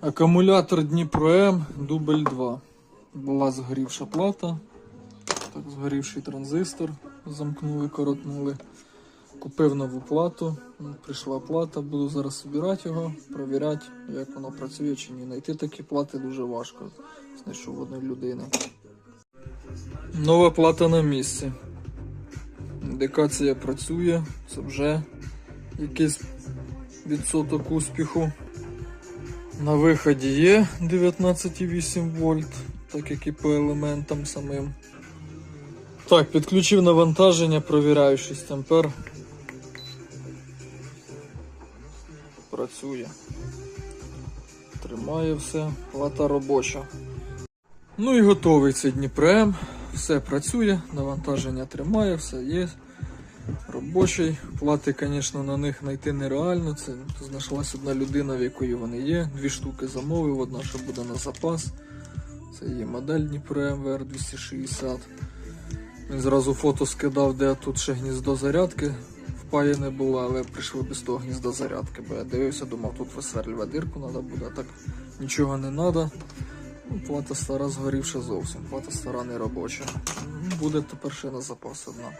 Акумулятор Дніпро М, дубль 2. Була згорівша плата. Так, згорівший транзистор. Замкнули, коротнули. Купив нову плату. Прийшла плата, буду зараз збирати його, перевіряти, як воно працює чи ні. Знайти такі плати дуже важко. Знайшов одної людини. Нова плата на місці. Індикація працює, це вже якийсь відсоток успіху. На виході є 19,8 вольт, так як і по елементам самим. Так, підключив навантаження, провіряю 6 ампер. Працює. Тримає все, плата робоча. Ну і готовий цей Дніпрем. Все працює, навантаження тримає, все є. Робочий. Плати, звісно, на них знайти нереально. Це знайшлась одна людина, в якої вони є. Дві штуки замовив, одна, що буде на запас. Це є модель Дніпро МВР 260. Він зразу фото скидав, де тут ще гніздо зарядки. Впаяне було, але прийшли без того гнізда зарядки. Бо я дивився, думав, тут висверлювати дирку треба буде, а так нічого не треба. Ну, плата стара згорівша зовсім, плата стара не робоча. Буде тепер ще на запас одна.